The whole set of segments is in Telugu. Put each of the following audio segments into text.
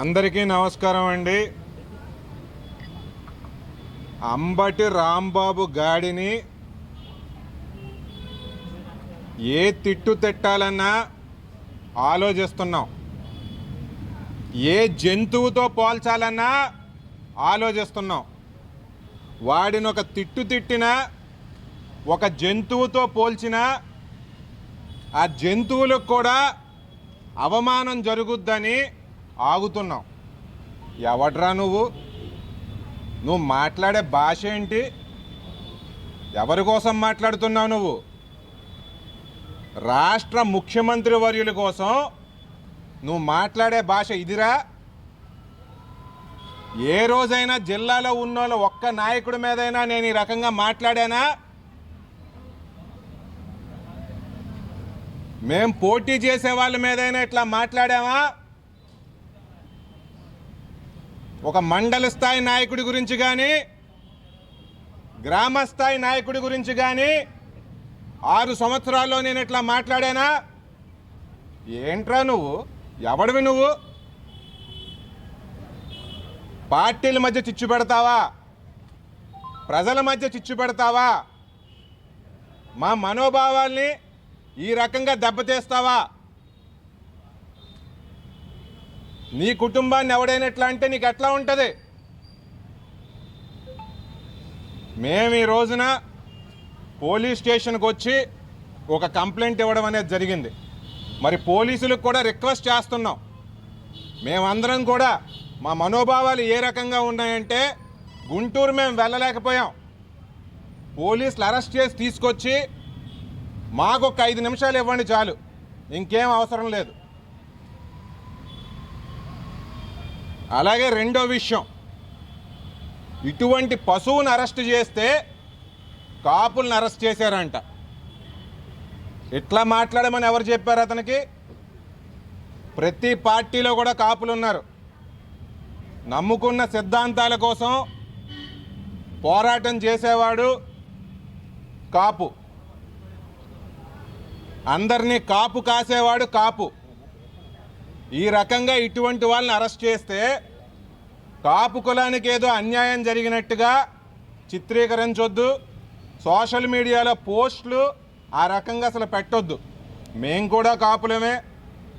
అందరికీ నమస్కారం అండి. అంబటి రాంబాబు గాడిని ఏ తిట్టు తిట్టాలన్నా ఆలోచిస్తున్నాం. ఏ జంతువుతో పోల్చాలన్నా ఆలోచిస్తున్నాం. వాడిని ఒక తిట్టు తిట్టినా ఒక జంతువుతో పోల్చినా ఆ జంతువులకు కూడా అవమానం జరుగుద్దని ఆగుతున్నాం ఎవడ్రా నువ్వు? నువ్వు మాట్లాడే భాష ఏంటి? ఎవరి కోసం మాట్లాడుతున్నావు నువ్వు? రాష్ట్ర ముఖ్యమంత్రి వర్యుల కోసం నువ్వు మాట్లాడే భాష ఇదిరా? ఏ రోజైనా జిల్లాలో ఉన్నోళ్ళ ఒక్క నాయకుడి మీదైనా నేను ఈ రకంగా మాట్లాడానా? మేం పోటీ చేసే వాళ్ళ మీదైనా ఇట్లా మాట్లాడామా? ఒక మండల స్థాయి నాయకుడి గురించి కానీ గ్రామస్థాయి నాయకుడి గురించి కానీ ఆరు సంవత్సరాల్లో నేను ఇట్లా మాట్లాడానా? ఏంట్రా నువ్వు? ఎవడివి నువ్వు? పార్టీల మధ్య చిచ్చు పెడతావా? ప్రజల మధ్య చిచ్చు పెడతావా? మా మనోభావాల్ని ఈ రకంగా దెబ్బతీస్తావా? నీ కుటుంబాన్ని ఎవడైనా ఎట్లా అంటే నీకు ఎట్లా ఉంటుంది? మేము ఈ రోజున పోలీస్ స్టేషన్కి వచ్చి ఒక కంప్లైంట్ ఇవ్వడం అనేది జరిగింది. మరి పోలీసులకు కూడా రిక్వెస్ట్ చేస్తున్నాం. మేమందరం కూడా మా మనోభావాలు ఏ రకంగా ఉన్నాయంటే గుంటూరు మేము వెళ్ళలేకపోయాం. పోలీసులు అరెస్ట్ చేసి తీసుకొచ్చి మాకు ఒక ఐదు నిమిషాలు ఇవ్వండి చాలు. ఇంకేం అవసరం లేదు. అలాగే రెండో విషయం. ఇటువంటి పశువుని అరెస్ట్ చేస్తే కాపుల్ని అరెస్ట్ చేశారంట. ఇట్లా మాట్లాడమని ఎవరు చెప్పారు అతనికి? ప్రతి పార్టీలో కూడా కాపులు ఉన్నారు నమ్ముకున్న సిద్ధాంతాల కోసం పోరాటం చేసేవాడు కాపు. అందరినీ కాపు కాసేవాడు కాపు. ఈ రకంగా ఇటువంటి వాళ్ళని అరెస్ట్ చేస్తే కాపు కులానికి ఏదో అన్యాయం జరిగినట్టుగా చిత్రీకరించొద్దు. సోషల్ మీడియాలో పోస్టులు ఆ రకంగా అసలు పెట్టొద్దు. మేము కూడా కాపులమే.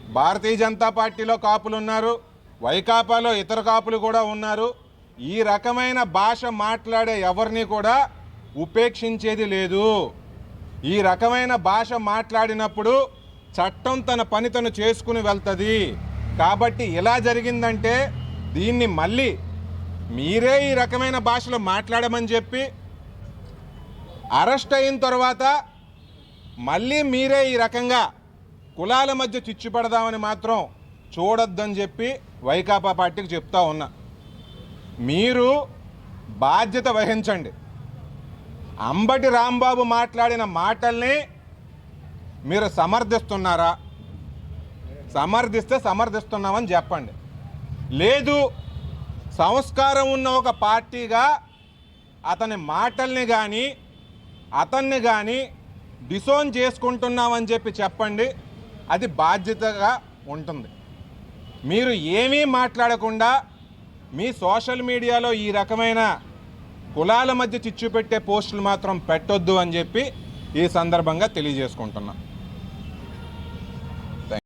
భారతీయ జనతా పార్టీలో కాపులు ఉన్నారు. వైకాపాలో ఇతర కాపులు కూడా ఉన్నారు. ఈ రకమైన భాష మాట్లాడే ఎవరిని కూడా ఉపేక్షించేది లేదు. ఈ రకమైన భాష మాట్లాడినప్పుడు చట్టం తన పని తను చేసుకుని వెళ్తుంది. కాబట్టి ఇలా జరిగిందంటే దీన్ని మళ్ళీ మీరే ఈ రకమైన భాషలో మాట్లాడమని చెప్పి అరెస్ట్ అయిన తర్వాత మళ్ళీ మీరే ఈ రకంగా కులాల మధ్య చిచ్చు పెడదామని మాత్రం చూడొద్దని చెప్పి వైకాపా పార్టీకి చెప్తా ఉన్నా. మీరు బాధ్యత వహించండి. అంబటి రాంబాబు మాట్లాడిన మాటల్ని మీరు సమర్థిస్తున్నారా? సమర్థిస్తే సమర్థిస్తున్నామని చెప్పండి. లేదు సంస్కారం ఉన్న ఒక పార్టీగా అతని మాటల్ని కానీ అతన్ని కానీ డిసోన్ చేసుకుంటున్నామని చెప్పి చెప్పండి. అది బాధ్యతగా ఉంటుంది. మీరు ఏమీ మాట్లాడకుండా మీ సోషల్ మీడియాలో ఈ రకమైన కులాల మధ్య చిచ్చు పెట్టే పోస్టులు మాత్రం పెట్టొద్దు అని చెప్పి ఈ సందర్భంగా తెలియజేసుకుంటున్నాను